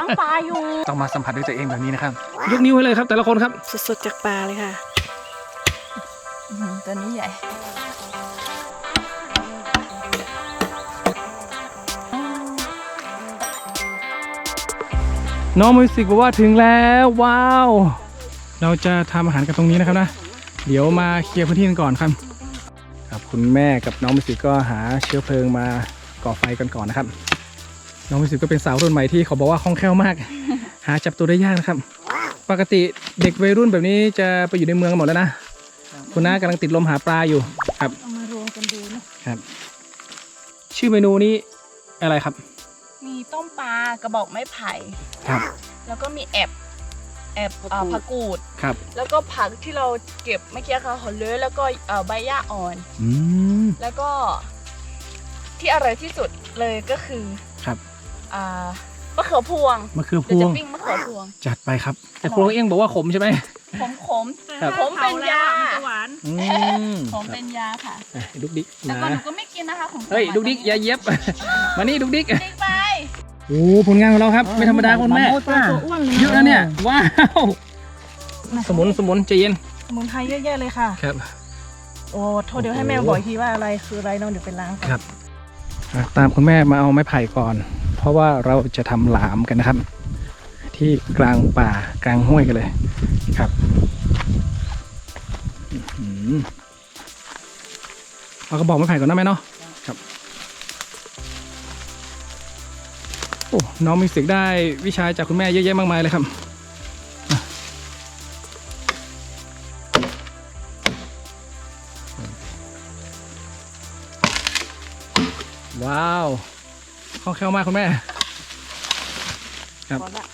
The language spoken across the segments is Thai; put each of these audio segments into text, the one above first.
ล้างปลาอยู่ ต้องมาสัมผัสด้วยตัวเองแบบนี้นะครับ ยกนิ้วให้เลยครับ แต่ละคนครับ สดๆจากปลาเลยค่ะตัวนี้ใหญ่ น้องมิวสิกบอกว่าถึงแล้วว้าว เราจะทำอาหารกันตรงนี้นะครับนะ เดี๋ยวมาเคลียร์พื้นที่กันก่อนครับ ครับคุณแม่กับน้องมิวสิกก็หาเชื้อเพลิงมาก่อไฟกันก่อนนะครับ น้องมิวสิกก็เป็นสาวรุ่นใหม่ที่เขาบอกว่าคล่องแคล่วมาก หาจับตัวได้ยากนะครับ ปกติเด็กวัยรุ่นแบบนี้จะไปอยู่ในเมืองกันหมดแล้วนะ คุณน้ากำลังติดลมหาปลาอยู่ครับเอามารวมกันดูนะครับ ชื่อเมนูนี้อะไรครับ มีต้มปลากระบอกไม้ไผ่ครับ แล้วก็มีแอบแอบเอ่อผักกูด ครับ แล้วก็ผักที่เราเก็บเมื่อกี้ค่ะหอมเลยแล้วก็เอ่อใบหญ้าอ่อน อืม แล้วก็ที่อร่อยที่สุดเลยก็คือครับ อ่ามะเขือพวงมะเขือพเดี๋ยววจะงปิ้งมะเขือพวง จัดไปครับ แต่ครัวเอี้ยงบอกว่าขมใช่ไหม ขมขมๆครับขมเป็นยาอืมขมเป็นยาค่ะ อะดุกดิกแต่ก่อนหนะนูก็ไม่กินนะคะของเฮ้ยดุกดิกอย่าเย็บ มานี่ดุกดิกดิกไป โอ้ผลงานของเราครับไม่ธรรมดาคุณแม่ตัวอ้วนเลยเยอะนะเนี่ยว้าวสมุนสมุนใจเย็นสมุนไพรเยอะแยะเลยค่ะ ครับ โอ้โทษเดี๋ยวให้แม่โอ้โหบอกอีกทีว่าอะไรคืออะไรเน้องเดี๋ยวไปล้างก่อน ครับอะตามคุณแม่มาเอาไม้ไผ่ก่อน เพราะว่าเราจะทำหลามกันนะครับ ที่กลางป่ากลางห้วยกันเลยครับอื้อหือเอากระบอกไม้ไผ่ก่อนนะแม่เนาะครับโอ้น้องมิวสิกได้วิชาจากคุณแม่เยอะแยะมากมายเลยครับว้าว ล่องแคล่วมากคุณแม่ ครับพอละ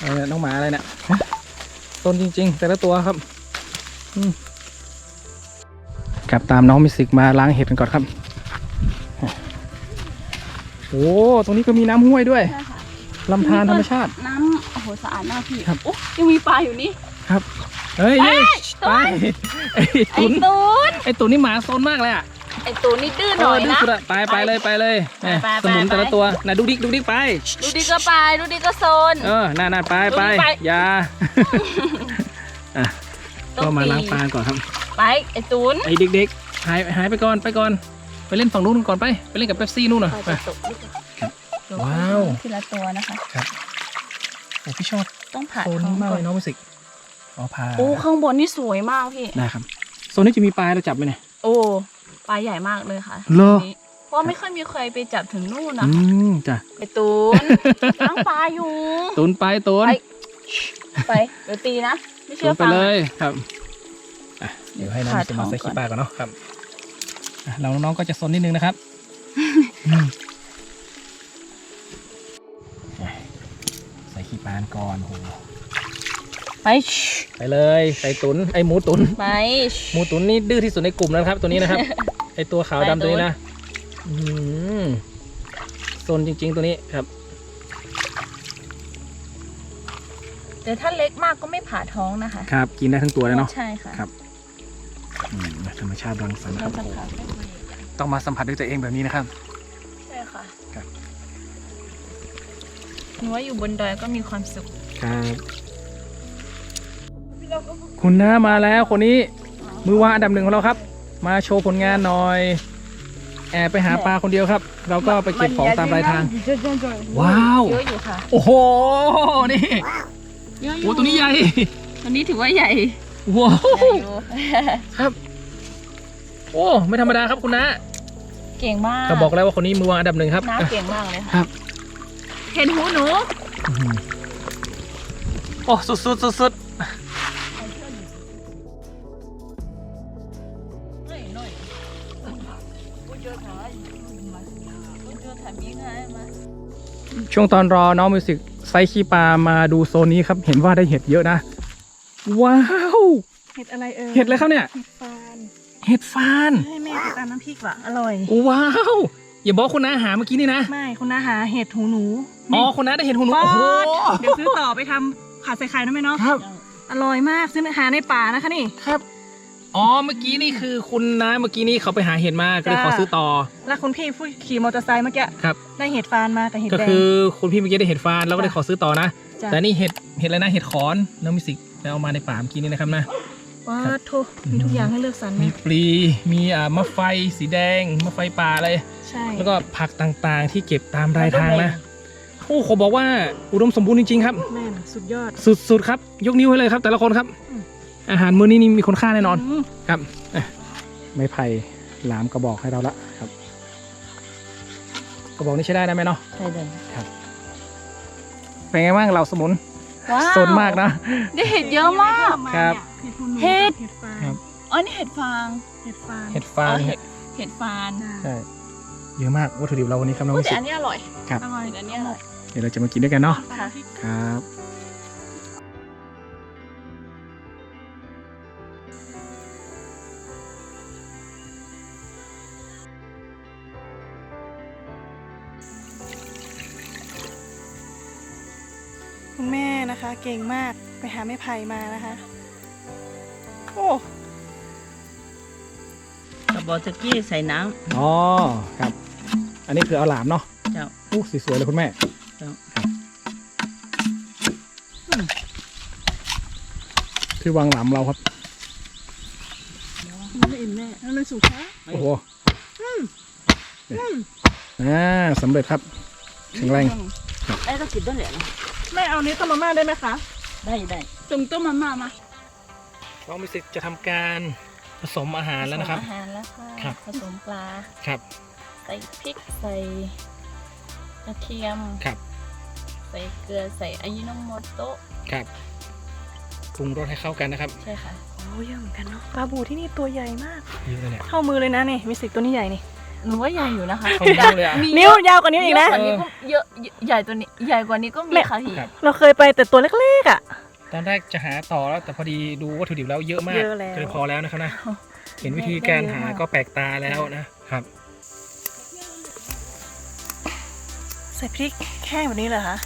อะไรเนี่ยน้องหมาอะไรเนี่ยฮะต้นจริง ๆ แต่ละตัวครับอืมกลับตามน้องมิวสิกมาล้างเห็ดกันก่อนครับ โอ้ตรงนี้ก็มีน้ำห้วยด้วยใช่ค่ะลำธารธรรมชาติ น้ำโอ้โหสะอาดมากพี่ครับ โอ้ยังมีปลาอยู่นี่ ครับ เฮ้ยเฮ้ยไปไอ้ไอ้ตุนตูนไอ้ตุนนี่หมาโซนมากเลยอะ ไอ้ตูนนี่ดื้อหน่อยเดื้นะสุดอะไปไปเลยไปเลยแหม่ไปไปสมุนไปแต่ละตัวน่ะดูดิกดูดิกไป ดูดีก็ไปดูดีก็โซน เออน่าน่าไปไปดูดิไปอย่าอะต้องก็มาตีล้างปลาก่อนครับ ไปไอ้ตูนไอเด็กๆหายหายไปก่อนไปก่อน ไปเล่นฝั่งนู้นก่อนไป ไปเล่นกับเป๊ปซี่นู่นหน่อยไปไปจะตกลูกครับดูว้าวทีละตัวนะคะโอ้พี่ชอบต้องผ่าโซนท้อนี้งมากก่อเลนยน้องมิวสิกอ๋อพาโอ้ข้างบนนี่สวยมากพี่ได้ครับโซนนี้จะมีปลาให้เราจับไหมเนี่ยโอ้ป ลาใหญ่มากเลยค่ะเหรอตรงนี้เพราะว่าไม่ค่อยมีใครไปจับถึงนู่นนะอืมจ้ะไอ้ตูนล้างปลาอยู่ตุนไปตุนไปไปเดี๋ยวตีนะไม่ตุเชื่อนไปฟัง เลยครับอะเดี๋ยวให้น้องมิวสิกมาขาดท้องใส่ก่อนขี้ปลาก่อนเนาะครับอะเราน้องๆก็จะซนนิดนึงนะครับอืมใส่ขี้ปลาก่อนโอ้โห ไปไปเลยใส่ตุนไอหมูตุนไปหมูตุ๋นนี่ดื้อที่สุดในกลุ่มแล้วนะครับ ตัวนี้นะครับ ไอตัวขาวดำไปตัวนี้โดนนะอื้อหือโซนจริง ๆ ตัวนี้ครับ แต่ถ้าเล็กมากก็ไม่ผ่าท้องนะคะ ครับ กินได้ทั้งตัวเลยเนาะใช่ค่ะครับอืมธรรมชาติรังสรรค์คเรารับจะผ่าไม่ตัวใหญ่ต้องมาสัมผัสด้วยตัวเองแบบนี้นะครับๆใช่ค่ะครับหนูว่าอยู่บนดอยก็มีความสุขครับ คุณน้ามาแล้วคนนี้มือวางอันดับหนึ่งของเราครับ มาโชว์ผลงานหน่อย แอบไปหาปลาคนเดียวครับ เราก็ไปเก็บของตามปลายทาง ว้าว เยอะอยู่ค่ะโอ้โห นี่เยอะอโอ้ยู่ตัวนี้ใหญ่ ตัวนี้ถือว่าใหญ่ว้าว ใหญ่อยู่ครับ โอ้ ไม่ธรรมดาครับคุณน้าเก่งมากก็บอกแล้วว่าคนนี้มือวางอันดับหนึ่งครับน้าอะ เก่งมากเลยคค่ะรับ เห็นหูหนูอื้อหือโอ้ สุดสุดสุดสุ ช่วงตอนรอน้องมิวสิกไซส์ขี้ปลามาดูโซนนี้ครับ เห็นว่าได้เห็ดเยอะนะ ว้าว เห็ดอะไรเอ่ยเห็ดอะไรครับเนี่ย เห็ดฟานเห็ดฟาน ให้แม่ไปตามน้ำพริกว่ะอร่อย ว้าว อย่าบอกคุณน้าหาเมื่อกี้นี่นะ ไม่คุณนาหาเห็ดหูหนูอ๋อคุณน้าได้เห็ดหูหนูปอโอ้โห ดเดี๋ยวซื้อต่อไปทำผัดใส่ไข่นะแม่เนาะครับ อร่อยมากซื้อหาในป่านะคะนี่ ครับ อ๋อเมื่อกี้นี่คือคุณนะเมื่อกี้นี่เขาไปหาเห็ดมาก็เลยขอซื้อต่อ แล้วคุณพี่ผู้ขี่มอเตอร์ไซค์เมื่อกี้ครับได้เห็ดฟานมาแต่เห็ดก็แดงคือคุณพี่เมื่อกี้ได้เห็ดฟานแล้วก็ได้ขอซื้อต่อนะจ้ะแต่นี่เห็ดเห็ดอะไรนะเห็ดขอนน้องมิสิกไปเอามาในป่าเมื่อกี้นี่นะครับนะว้าโทมีทุกอย่างให้เลือกสรรมีนะปลีมีอ่ามะไฟสีแดงมะไฟป่าอะไรใช่แล้วก็ผักต่างๆที่เก็บตามรายทางนะโอ้เขาบอกว่าอุดมสมบูรณ์จริงๆครับแม่นสุดยอด สุดๆครับ ยกนิ้วให้เลยครับ แต่ละคนครับ อืมอาหารมื้อนี้นี่มีคุณค่าแน่นอนมครับอะไม้ไผ่หลามกระบอกให้เราละครับ กระบอกนี้ใช้ได้นะแม่เนาะใช่เลยเป็นไงบ้างเราสมุนว้าวสนมากนะได้เห็ดเยอะมากครับเห็ดหูหนูเห็ดเห็ดฟางครับอ๋อนี่เห็ดฟางเห็ดฟางเห็ดฟางอ๋อเห็ดเห็ดฟางจ้ะใช่เยอะมากวัตถุดิบเราวันนี้ครับน้องอุ๊ยมิแต่สิอันนี้อร่อยครับอร่อยเห็ดอันนี้อร่อยเดี๋ยวเราจะมากินด้วยกันเนาะค่ะครับ เก่งมากไปหาไม้ไผ่มานะคะโอ้กระบอกตะกี้ใส่น้อ๋อครับ อันนี้คือเอาหลามเนาะำเจ้า อู้สวยๆเลยคุณแม่เจ้าที่วางหลามเราครับ ไม่เอ็นแม่แล้วมันสุกแล้วโอ้โหอ่าสำเร็จครับ แข็งแรง ไอ้ก็กินได้แหละ แม่เอานี้ต้มมาม่าได้ไหมคะ ได้ได้จุ่มต้มมาม่ามาน้องมิสิกจะทำการผสมอาหารแล้วนะครับ ผสมอาหารแล้วค่ะครับ ผสมปลา ครับใส่พริกใส่กระเทียม ครับใส่เกลือใส่อายิโนโมโตะครับปรุงรสให้เข้ากันนะครับใช่ค่ะ โอ้เยอะเหมือนกันเนาะปลาบูที่นี่ตัวใหญ่มาก เยอะเลยเนี่ย เท่ามือเลยนะนี่มิสิกตัวนี้ใหญ่นี่ หนูว่าใหญ่อยู่นะคะเข้านิ้วเลยอะมีนิ้วยาวกว่านิ้วอีกนะ เยอะกว่านี้ก็เยอะใหญ่ตัวนี้ใหญ่กว่านี้ก็มีแม่ค่ะพี่ ครับ เราเคยไปแต่ตัวเล็กๆอะ ตอนแรกจะหาต่อแล้วแต่พอดีดูวัตถุดิบแล้วเยอะมากเยอะแล้วก็เลยพอแล้วนะครับนะเห็นวิธีการหาก็แปลกตาแล้วนะครับ ใส่พริกแห้งแบบนี้เหรอคะ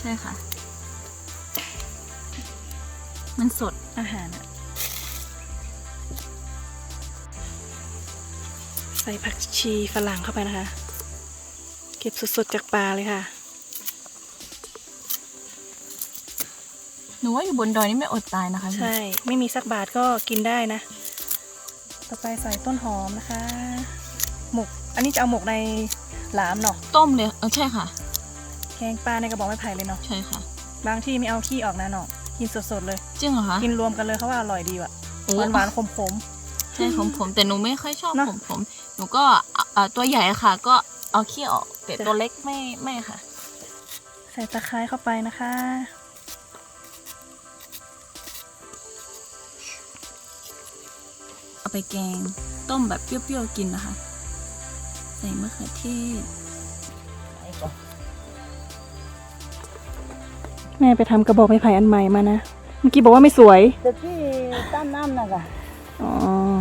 ใช่ค่ะ มันสดอาหารอะ ใส่ผักชีฝรั่งเข้าไปนะคะ เก็บสดๆจากปลาเลยค่ะ หนูว่าอยู่บนดอยนี่ไม่อดตายนะคะพี่ใช่ ไม่มีสักบาทก็กินได้นะ ต่อไปใส่ต้นหอมนะคะ หมก อันนี้จะเอาหมกในหลามเนาะ ต้มเลยเออใช่ค่ะ แกงปลาในกระบอกไม้ไผ่เลยเนาะ ใช่ค่ะ บางที่ไม่เอาขี้ออกนะเนาะ กินสดๆเลย จริงเหรอคะ กินรวมกันเลยเขาว่าอร่อยดีว่ะโอ้หวานหวานๆขมขมใช่ผมผมแต่หนูไม่ค่อยชอบเนอะ ผมผมห นูก็เอาเอาตัวใหญ่อะค่ะ ก็เอาขี้ออกแต่จ้ะตัวเล็กไม่ไม่ค่ะๆใส่ตะไคร้เข้าไปนะคะเอาไปแกงต้มแบบเปรี้ยวๆกินนะคะ ใส่มะเขือเทศแม่ไปทำกระบอกไม้ไผ่อันใหม่มานะ เมื่อกี้บอกว่าไม่สวยตะกี้ต้านน้ำนะกะอ๋อ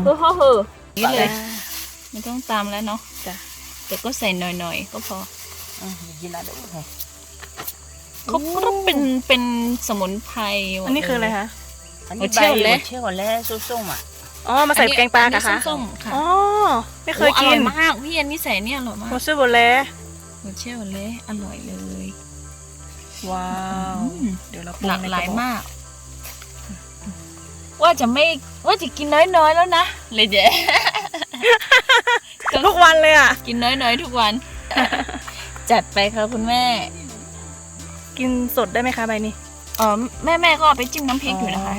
เฮ้อเฮ้อเฮ้อนี่เลย ไม่ต้องตามแล้วเนาะจ้ะแต่ก็ใส่หน่อยๆก็พออืมกินอะไรได้ไหมเขาก็เป็นเป็นสมุนไพรหมดอันนี้คืออะไรคะอันหันี้วใบเชี่ยวเละหัวเชี่ยวเละส้มๆอะอ๋อมาใส่แกงปลาอันกะนี้คะส้มๆค่ะอ๋อไม่เคยโอ้อกิร่อยนมากพี่อันนี้ใส่เนี่ยอร่อยมากโมซูโบเล่หัวเชี่ยวเละอร่อยเลย ว้าวอืมเดี๋ยวเราปรุงหลากในหลายกระบอกมาก ว่าจะไม่ว่าจะกินน้อยๆแล้วนะเลยเดี๋ยว ทุกวันเลยอะ กินน้อยๆ ทุกวัน จัดไปค่ะคุณแม่ กินสดได้ไหมคะใบนี้เออแม่แม่ๆก็เอาไปจิ้มน้ำพริกอยู่นะคะ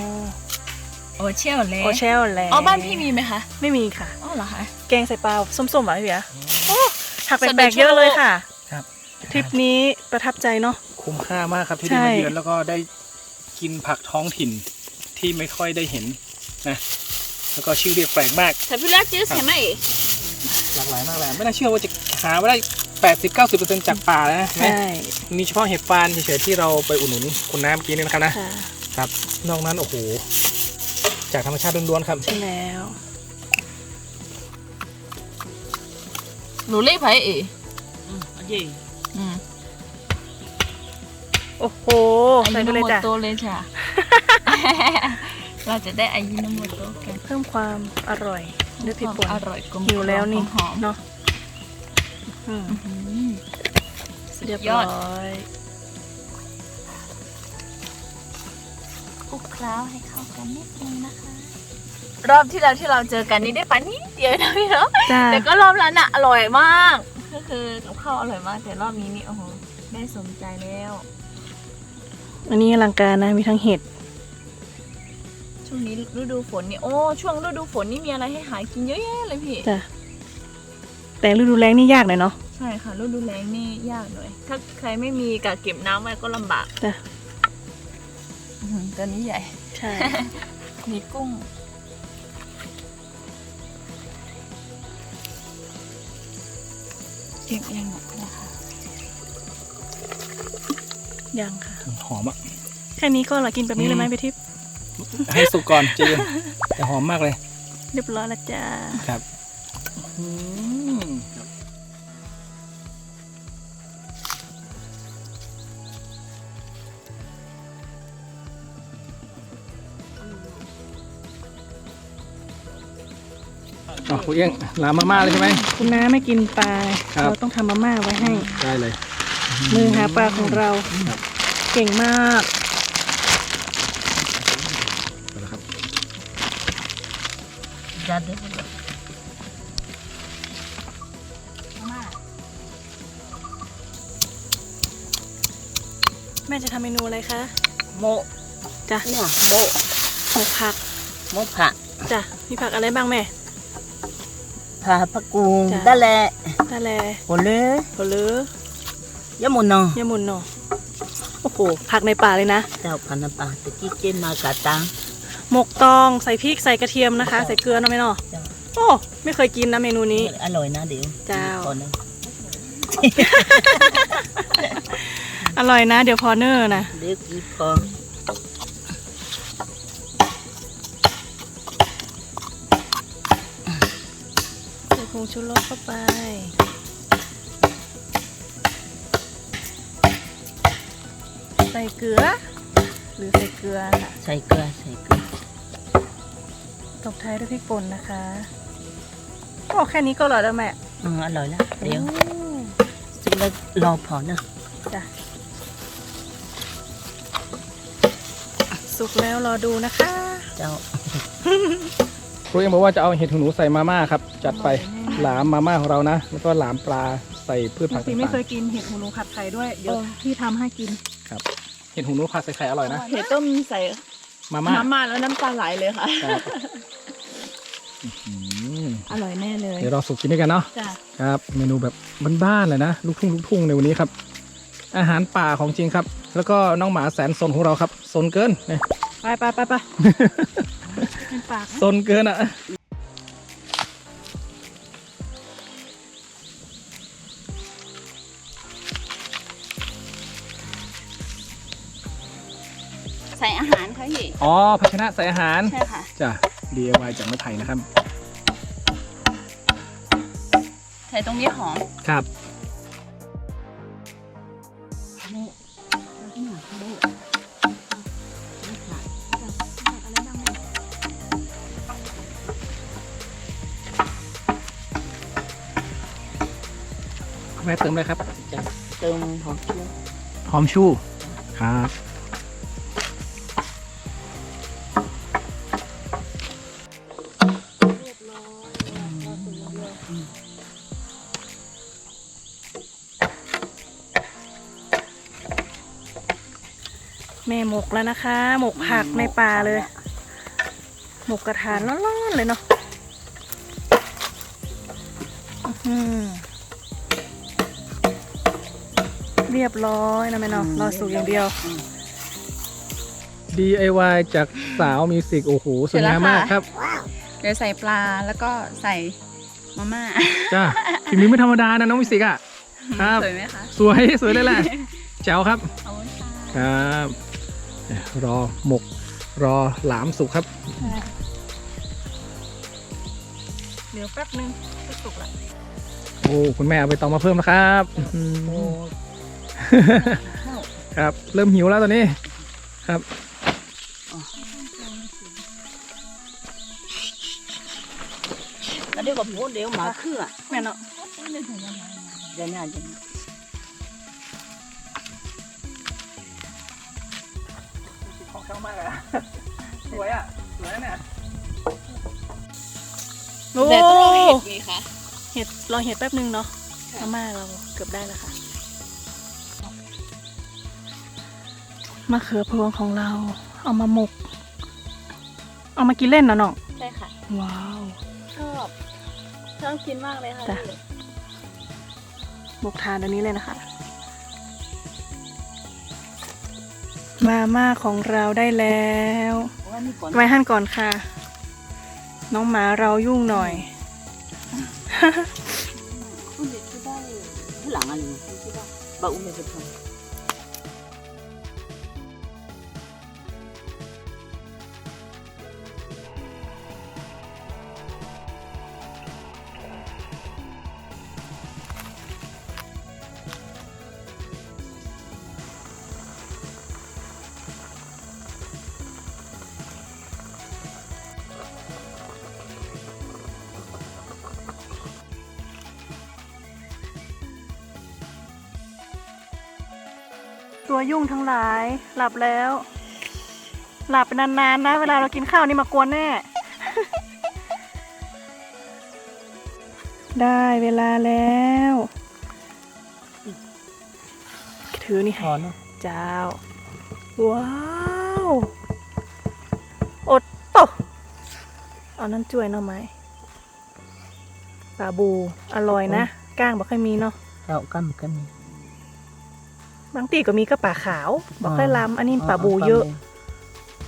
โอเชี่ยวเละโอเชลแล้วอ๋อบ้านพี่มีไหมคะ ไม่มีค่ะอ๋อเหรอคะแกงใส่ปลาส้มๆเหรอพี่เบียร์โอ้ผักสำเร็จแปลกๆเยอะเลยค่ะ ครับ ทริปนี้ประทับใจเนาะคุ้มค่ามากครับที่ใช่ได้มาเยือนแล้วก็ได้กินผักท้องถิ่นที่ไม่ค่อยได้เห็นนะ แล้วก็ชื่อเรียกแปลกมากแต่พี่รักจื้อใช่ไหมหลากหลายมากเลยไม่น่าเชื่อว่าจะหามาได้80-90%จากป่าแล้วนะใช่มีเฉพาะเห็ดฟานเฉยๆที่เราไปอุดหนุนคุณน้ำเมื่อกี้นี่นะครับนะค่ะครับนอกนั้นโอ้โหจากธรรมชาติล้วนๆครับ ใช่แล้วหนูเล่ไผ่เอ๋อืมอันนี้อืมโอ้โหอาใส่ยุไปโนเลยโมจ้ะโตเลยจ้ะ เราจะได้อายิโนโมโตะกันเพิ่มความอร่อยด้วยพริกป่นอร่อยกลมหิวแล้วนี่หอมเนาะอืมๆอืมเรียบยร้ออดยคลุกเคล้าให้เข้ากันนิดนึงนะคะ รอบที่แล้วที่เราเจอกันนี่ได้ปลานิดเดียวนะพี่เนาะจ้าแต่ก็รอบนั้นอะอร่อยมาก ก็คือกับข้าวอร่อยมาก แต่รอบนี้นี่โอ้โหได้สมใจแล้ว อันนี้อลังการนะมีทั้งเห็ด ช่วงนี้ฤดูฝนนี่โอ้ช่วงฤดูฝนนี่มีอะไรให้หากินเยอะแยะเลยพี่ จ้ะแต่ฤดูแล้งนี่ยากหน่อยเนาะ ใช่ค่ะฤดูแล้งนี่ยากหน่อย ถ้าใครไม่มีกะเก็บน้ำไว้ก็ลำบากจ้ะ อื้อหือตัวนี้ใหญ่ ใช่ มีกุ้ง เก็บยังหมดนะคะยังค่ะ หอมอะ แค่นี้ก็เหรากินแบบนี้เลยไหมอืมพี่ทิพย์ ให้สุกก่อนเจนแต่หอมมากเลย เรียบร้อยแล้วจ้าครับอืมครับอ๋อคุณเอี้ยงลามมาม่าเลยใช่ไหม คุณน้าไม่กินปลาครับ เราต้องทำมาม่าไว้ให้ ได้เลย มือหาปลาของเราครับเก่งมาก Jadi. แม่จะทำเมนูอะไรคะ Mo. จ้ะ Nah, mo. หมกผัก Mo pak. จ้ะมีผักอะไรบ้างแม่ Pa pakung. Dạ. Dale. ตะแล Boleh. โหรือ Ya mo no. ยามุนเนาะโอ้โหผักในป่าเลยนะ Tao panapa. Teki ken ma kata. หมกตองใส่พริกใส่กระเทียมนะคะ ใส่เกลือเนาะแม่เนาะจ้ะ โอ้ไม่เคยกินนะเมนูนี้ อร่อยนะเดี๋ยวเจ้า ก่อนนะอร่อยนะ เดี๋ยวพอเนอร์นะเดี๋ยวกินพอใส่ผงชูรสเข้าไป ใส่เกลือ หรือใส่เกลือค่ะ ใส่เกลือใส่เกลือ ตบท้ายด้วยพริกป่นนะคะโอ้แค่นี้ก็อร่อยแล้วแม่อืมอร่อยแล้วเดี๋ยวโอ้สุกแล้วรอพอนะจ้ะสุกแล้วรอดูนะคะ เจ้าครูเอี้ยงบอกว่าจะเอาเห็ดหูหนูใส่มาม่าครับ จัดไปหลามมาม่าของเรานะแล้วก็หลามปลาใส่พืชผักพี่ต่างไม่เคยกินเห็ดหูหนูผัดไข่ด้วยเดี๋ยวพี่ทำให้กินๆครับ เห็ดหูหนูผัดใส่ไข่อร่อยนะเห็ดต้มใส่มาม่ามาม่าแล้วน้ำตาไหลเลยค่ะครับ อื้อหืออร่อยแน่เลย เดี๋ยวเราสุกกินด้วยกันเนาะจ้ะครับ เมนูแบบบ้านๆเลยนะลูกทุ่งลูกทุ่งในวันนี้ครับ อาหารป่าของจริงครับ แล้วก็น้องหมาแสนสนของเราครับสนเกินเนี่ยไปไปไปไปเป็นปากสนเกินอะ ใส่อาหารค่ะพี่อ๋อภาชนะใส่อาหาร ใช่ค่ะ จ้ะ DIY จากไม้ไผ่นะครับ ใส่ตรงนี้หอมครับแม่เติมเลยครับจะเติมหอมเจียวหอมชูครับ แม่หมกแล้วนะคะ หมกผักในป่าเลย หมกกระถานร้อนๆเลยเนาะอื้อหือเรียบร้อยนะแม่เนาะรอสุกอย่างเดียว DIY จากสาวมิวสิกโอ้โหสวยงามมากครับ เดี๋ยวใส่ปลาแล้วก็ใส่มาม่าจ้าทีนี้ไม่ธรรมดานะน้องมิวสิกอะครับสวยไหมคะ สวย สวยเลยแหละแจ๋วครับขอบคุณค่ะครับเอ่อ รอหมกรอหลามสุกครับ เดี๋ยวแป๊บนึงจะสุกละโอ้คุณแม่เอาไปตองมาเพิ่มนะครับครับ เริ่มหิวแล้วตอนนี้ครับแล้วเดี๋ยวกับหัวเดี๋ยวหมาคือแม่เนาะเดี๋ยวนี่ วนี้ของเข้ามากเลยสวยอะ สวยเนี่ยโอ้แต่ต้องรอเห็ดมีค่ะเห็ดรอเห็ดแป๊บนึงเนาะมาม่าเราเกือบได้แล้วค่ะมะเขือพวงของเรา เอามาหมก เอามากินเล่นนะน้องใช่ค่ะ ว้าว ชอบชอบกินมากเลยค่ะจ้ะหมกทานอันนี้เลยนะคะ มาม่าของเราได้แล้วว่านี่ก่อนไว้หั่นก่อนค่ะ น้องหมาเรายุ่งหน่อยคุณเด็กที่ได้ที่หลังอะไรที่ได้บะอุ้มไปเป็นค ตัวยุ่งทั้งหลาย หลับแล้ว หลับไปนานๆนะ เวลาเรากินข้าวนี่มากวนแน่ ได้เวลาแล้ว ถือนี่พให้อเนาะเจ้า ว้าวอดโตะเอานั่นจ่วยเนาะไหมปลาบู อร่อยนะ ก้างบอกค่อยมีเนาะเรากันกันนี่ บางตีก็มีก็ปลาขาว บอกค่อยล้ำอันนี้ปลาบูเยอะ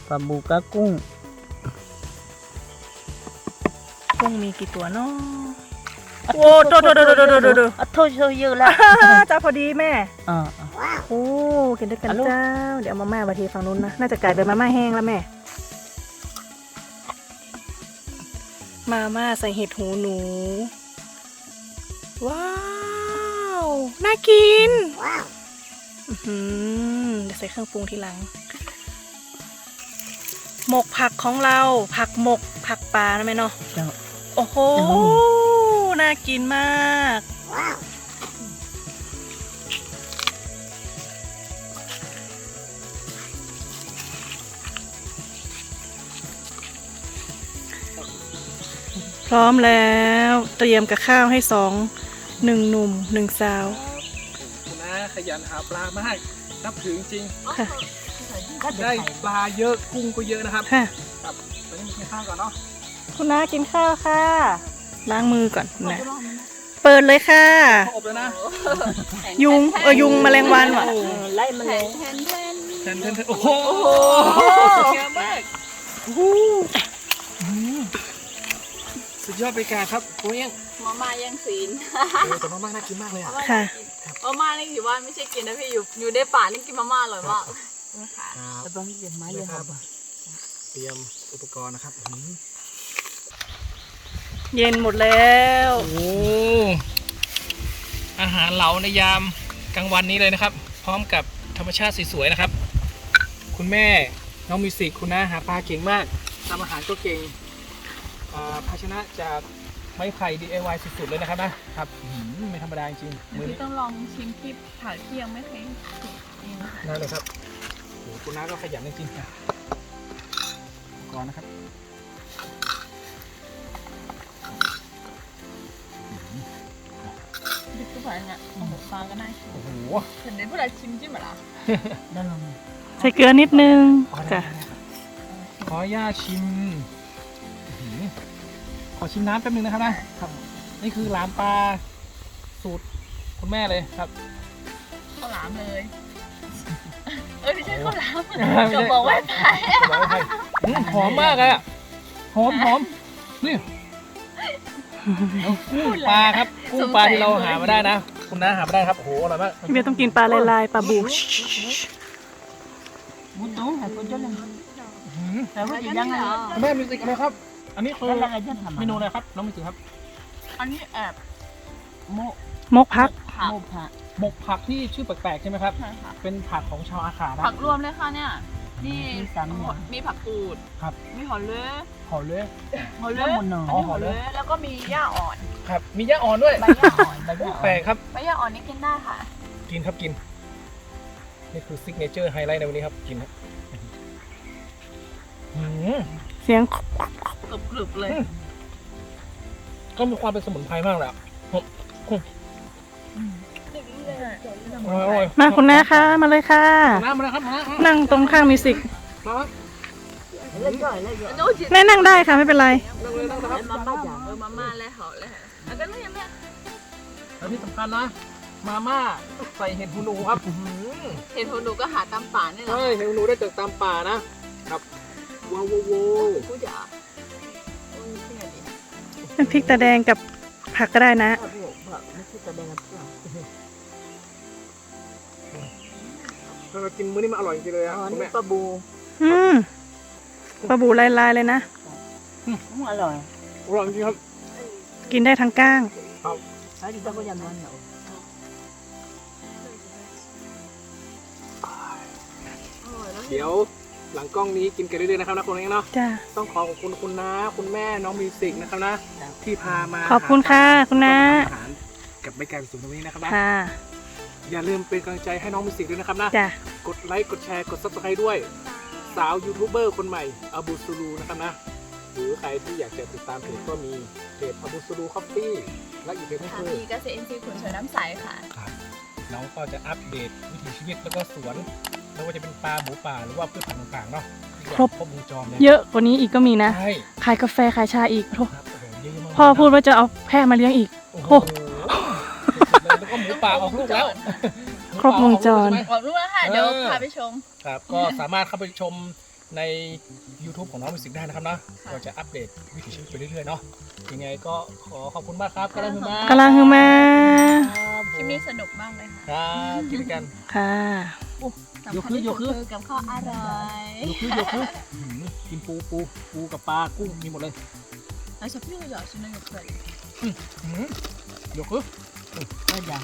ปลาบูกับกุ้ง กุ้งมีกี่ตัวเนาะโอ้โดดโดดโดดโดดโดดโดดอะโทษโทษเยอะแล้วจ้าพอดีแม่อ่าโอ้กินด้วยกันอะลูกเจ้า เดี๋ยวเอามาม่ามาเทฝั่งนู้นนะ น่าจะกลายเป็นมาม่าแห้งแล้วแม่ มาม่าใส่เห็ดหูหนู ว้าว น่ากินอื้อหือ เดี๋ยวใส่เครื่องปรุงทีหลัง หมกผักของเรา ผักหมก ผักปลานะแม่เนาะเจ้า โอ้โหโอ้น่ากินมาก พร้อมแล้ว เตรียมกับข้าวให้สอง หนึ่งหนุ่ม หนึ่งสาวคุณน้า ขยันหาปลามากนับถือจริง ค่ะๆได้ปลาเยอะกุ้งก็เยอะนะครับค่ะ ครับตอนนี้มากินข้าวก่อนเนาะคุณน้ากินข้าวค่ะ ล้างมือก่อนนะ เปิดเลยค่ะ ข้าวอบแล้วนะยุง เออ ยุงแมลงวันว่ะเออไล่มาแทเลยนแทนแทนแทนแทนแทนโอ้โหเยอะมากสุดยอดไปกาครับโอ้ยยังมาม่ายังศีลเออแต่มากๆน่ากินมากเลยอะ ค่ะ มาม่านี่อยู่บ้านไม่ใช่กินนะพี่อยู่อยู่ในป่านี่กินมาม่าอร่อยมากค่ะครับแล้วบางทีไม้เลยครับ เตรียมอุปกรณ์นะครับอื้อหือเย็นหมดแล้วโอ้อาหารเหลาในยามกลางวันนี้เลยนะครับ พร้อมกับธรรมชาติสวยๆนะครับ คุณแม่น้องมิวสิกคุณน้าหาปลาเก่งมากทำอาหารก็เก่งอ่าภาชนะจาก ไม้ไผ่ DIY สุดๆเลยนะครับนะครับอื้อหือไม่ธรรมดาจริงๆมือพี่นี้ต้องลองชิมที่ผ่าเที่ยงไม่เคยถูกจริงนะคะนั่นเลยครับโอ้โหคุณน้าก็ขยันจริงๆนะอุปก่อนนะครับดึกทุกวันเนี่ยเอาหมูปลาก็ได้โอ้โหเห็นในผู้ใดชิมจิ้มเหรอนั่นลงใส่เกลือนิดนึงขอจ้ะขออนุญาตชิมอื้อหือข อชิมน้ำแป๊บนึงนะครับนะครับ นี่คือหลามปลาสูตรคุณแม่เลยครับข้าวหลามเลย เอ้ยไม่ใช่ข้าวหลามไม่ใช่ก็บอกไว้ไปบอกไม่ใช่อืมหอมมากเลยอะหอมหอมนี่กุ้งปลาครับกุ้งปลาที่เราหามาได้นะ คุณน้าหามาได้ครับโอ้โหอร่อยมากพี่เบียร์ต้องกินปลาลายๆปลาบูบุตรงให้คนเจ้าเลยอื้อหือแต่ว่าจะยังไงคุณแม่มิวสิกอะไรครับ อันนี้คือแล้วอะไรจะทำเมนูอะไรครับน้องมิวสิกครับอันนี้แอบโมมกพัก ผักโมผะหมกผักที่ชื่อแปลกๆใช่ไหมครับ ใช่ค่ะเป็นผักของชาวอาขานะ ผักรวมเลยค่ะเนี่ยนี่มีสามอย่างมีผักกูดครับ มีหอมเลือขอเลย หอมเลือแล้วหมดหน่ออันนี้หอมเลือแล้วก็มีหญ้าอ่อนครับ มีย่าอ่อนด้วยใบหญ้าอ่อนใบหญ้าอ่อนแปลกครับ ใบหญ้าอ่อนนี่กินได้ค่ะ กินครับกิน นี่คือซิกเนเจอร์ไฮไลท์ในวันนี้ครับ กินครับอืมเสียง กรึบๆเลย ก็มีความเป็นสมุนไพรมากเลยอะอร่อยอร่อยมาคุณน้าคะมาเลยค่ะ น้ำมาแล้วครับมาแล้วนั่งตรงข้างมิวสิกมาแล้วแล้วย่อยแล้วย่อยโน้จิแม่นั่งได้ค่ะไม่เป็นไร นั่งเลยนั่งเลยครับมาบ้าจ่างเออมาม่าแล้วหอมแล้วอันนั้นยังไม่แล้วที่สำคัญนะ มาม่าใส่เห็ดหูหนูครับอื้อหือเห็นหูหนูก็หาตามป่านี่แหละเฮ้ยเห็ดหูหนูได้จากตามป่านะครับว้าวว้าวว้าวกูจะโอ้ยเสียดิ น้ำพริกตาแดงกับผักก็ได้นะผักบุกผักไม่ใช่ตะแดงกับเปล่าถ้าเรากินมื้อนี้มันอร่อยจริงๆเลยคอ๋รับอคุณนี่แม่ปลาบูอืมปลาบูลายๆเลยนะ อืมอร่อยอร่อยจริงๆครับ กินได้ทั้งก้างแล้วดิฉันก็ยังนอนอยู่เดี๋ยว หลังกล้องนี้กินกันเรื่อยๆนะครับนะคุณเองเนาะจ้าต้องขอขอบคุณคุณน้าคุณแม่น้องมิวสิกนะครับนะที่พามาขอบคุณค่ะคุณน้าอาหารกับไม่ไกลสูงตรงนี้นะครับนะค่ะอย่าลืมเป็นกำลังใจให้น้องมิวสิกด้วยนะครับนะจ้ะกดไลค์กดแชร์กด subscribe ด้วย สาวยูทูบเบอร์คนใหม่อาบูซูรูนะครับนะหรือใครที่อยากจะติดตามเพจก็มีเพจอาบูซูรูคอฟฟี่และอีกเพจนึงค่ะคือมีเกษตรอินทรีย์ขุนเฉยน้ำใสค่ะครับน้องก็จะอัปเดตวิถีชีวิตแล้วก็สวน ไม่ว่าจะเป็นปลาหมูป่าหรือว่าพืชผักต่างๆเนาะที่ครบ ครบวงจรเลยเยอะกว่านี้อีกก็มีนะ ใช่ขายกาแฟขายชาอีกโอ้โหครับโอ้โหเยอะๆมากๆพ่อพูดว่าจะเอาแพะมาเลี้ยงอีก โอ้โหโอ้แล้วก็หมูป่าออกลูกแล้วครบวงจร หมูป่าออกลูกใช่ไหม บอกรู้แล้วค่ะ เดี๋ยวพาไปชม ครับก็สามารถเข้าไปชมใน YouTube ของน้องมิวสิกได้นะครับเนาะค่ะ เราจะอัปเดตวิถีชีวิตไปเรื่อยๆเนาะยังไงก็ขอขอบคุณมากครับกำลังมือมากำลังคือมา ครับคลิปนี้สนุกมากเลยค่ะ ครับกินด้วยกัน ค่ะ สำคัญที่สุดคือกับข้าวอร่อยยกขึ้นยกขึ้นอื้อหือกินปูปูปูกับปลากุ้งมีหมดเลยแล้วชอบพี่ก็อยากชิมนอยู่เคยอื้อหือยกขึ้นก็ยัง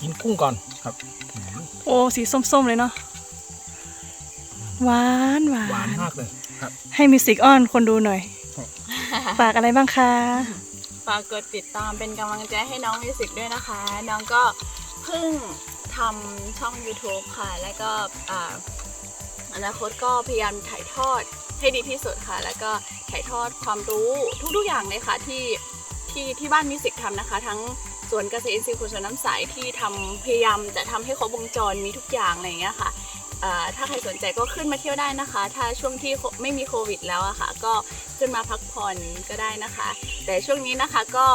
กินกุ้งก่อนครับ โอ้สีส้มๆเลยเนาะหวานหวาหวานนมากเลยครับ ให้มิวสิกอ้อนคนดูหน่อยฝากอะไรบ้างคะฝากกดติดตามเป็นกำลังใจให้น้องมิวสิกด้วยนะคะ น้องก็เพิ่งทำช่อง YouTube ค่ะ แล้วก็อ่าอนาคตก็พยายามถ่ายทอดให้ดีที่สุดค่ะ แล้วก็ถ่ายทอดความรู้ทุกๆอย่างเลยค่ะที่ ที่ที่บ้านมิสิกทำนะคะ ทั้งสวนเกษตรอินทรีย์คุณชนน้ำใสที่ทำพยายามจะทำให้ครบวงจรมีทุกอย่างอะไรอย่างเงี้ยค่ะอ่าถ้าใครสนใจก็ขึ้นมาเที่ยวได้นะคะ ถ้าช่วงที่ไม่มีโควิดแล้วอะค่ะ ก็ขึ้นมาพักผ่อนก็ได้นะคะ แต่ช่วงนี้นะคะก็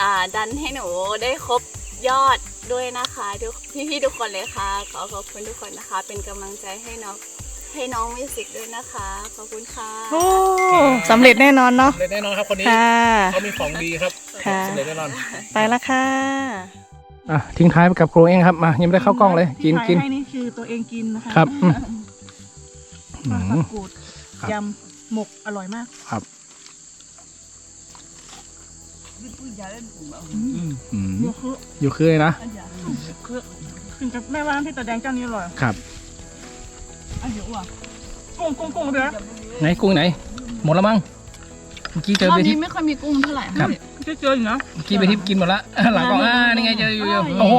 อ่าดันให้หนูได้ครบยอดด้วยนะคะทุกพี่ๆทุกคนเลยค่ะ ขอขอบคุณทุกคนนะคะ เป็นกำลังใจให้น้อง ให้น้องมิวสิกด้วยนะคะ ขอบคุณค่ะ โอ้สำเร็จแน่นอนเนาะ เลยแน่นอนครับคนนี้ค่ะเขามีของดีครับค่ะ สำเร็จแน่นอน ไปละค่ะอะทิ้งท้ายไปกับครูเองครับมายังไม่ได้เข้ากล้องเลย กินกินให้นี่คือตัวเองกินนะคะครับอืมปลาอืผัมกกูดครับ ยำหมกอร่อยมากครับอืมเนื้อคืออยู่คือเลยนะคือถึงกับแม่ว่าพี่ตาแดงเจ้านี้อร่อย ครับ อันเดี๋ยวอะกุ้งกุ้งกุ้งเดี๋ยวนะไหนกุ้งไหน หมดแล้วมั้งเมื่อกี้เจอรอบไปทินี้พย์ไม่ค่อยมีกุ้งเท่าไหร่ครับจะเจออยู่นะเมื่อกี้ไปทิพย์กินหมดละ หลังกล่องอ่านี่ไงเจออยู่เยอะโอ้โห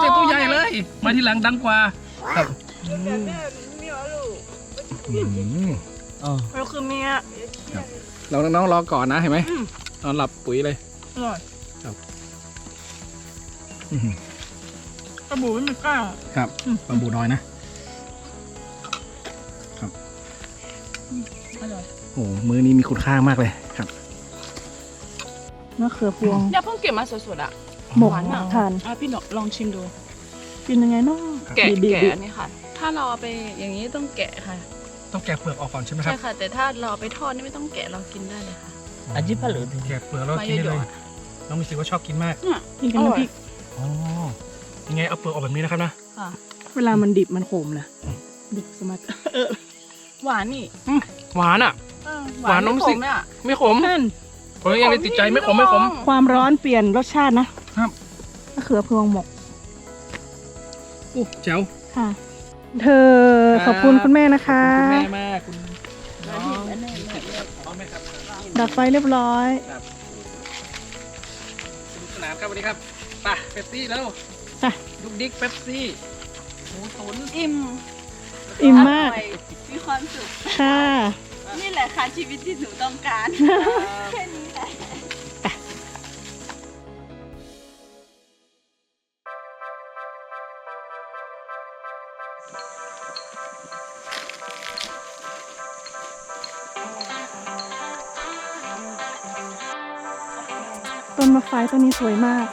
เจอตัวใหญ่เลย มาที่หลังดังกว่าครับอืมอ๋อเราคือเมียเราน้องๆรอก่อนนะเห็นไหมอืมนอนหลับปุ๋ยเลย อร่อยอื้อหือกระบูไม่มีกล้างครับปลาบูน้อยนะ อร่อยโอ้โหมื้อนี้มีคุณค่ามากเลยครับมะเขือพวง เนี่ยเพิ่งเก็บมาสดๆอะหมกหวานอะทาน อะพี่หนลองชิมดู กินยังไงเนาะแกะดีๆแกะอันนี่ค่ะ ถ้าเราเอาไปอย่างนี้ต้องแกะค่ะ ต้องแกะเปลือกออกก่อนใช่ไหมครัใช่บค่ะ แต่ถ้าเราเอาไปทอดนี่ไม่ต้องแกะเรากินได้เลยค่ะ อันนี้ผลือแกะเปลือกแล้วมากินได้เยเลยอะน้องมิสิว่าชอบกินมากกินกับน้ำพริกอ๋อยังไงเอาเปลือกออกแบบนี้นะครับนะค่ะเวลามันดิบมันขมนะดิบสมัคร หวานนี่อืมหวานอะ เออหวานน้องไม่สิขมเนี่ยไม่ขมนั่น ผมยังไม่ติดใจไม่ขมไม่ขม ความร้อนเปลี่ยนรสชาตินะครับ มะเขือพวงหมกอู้แจ๋วค่ะ เธอขอบคุณคุณแม่นะคะ คุณแม่มากคุณน้องน้องแม่ครับดับไฟเรียบร้อยครับสนุกสนานครับวันนี้ครับไปเป๊ปซี่แล้วไป ดุกดิกเป๊ปซี่หมูตุ๋นอิ่ม อิ่มมากร่อยมีความสุข ค่ะ นี่แหละค่ะชีวิตที่หนูต้องการแค่นี้แหละต้นมะไฟต้นนี้สวยมาก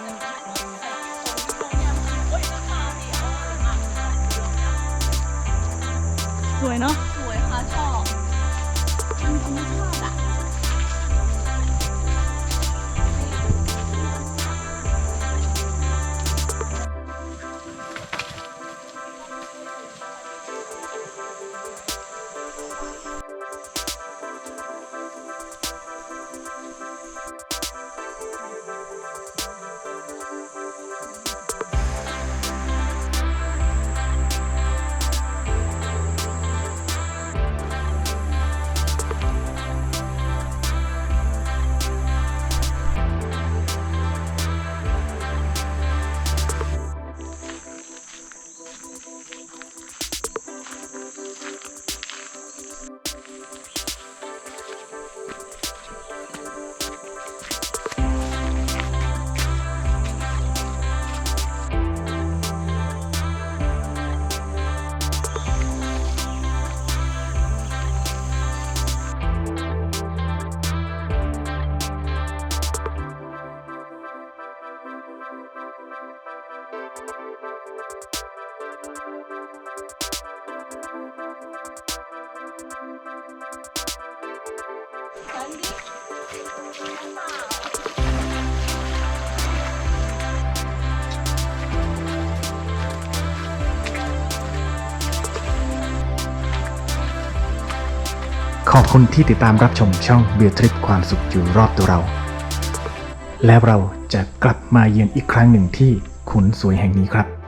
ขอบคุณที่ติดตามรับชมช่องเบียทริปความสุขอยู่รอบตัวเรา แล้วเราจะกลับมาเยือนอีกครั้งหนึ่งที่ขุนสวยแห่งนี้ครับ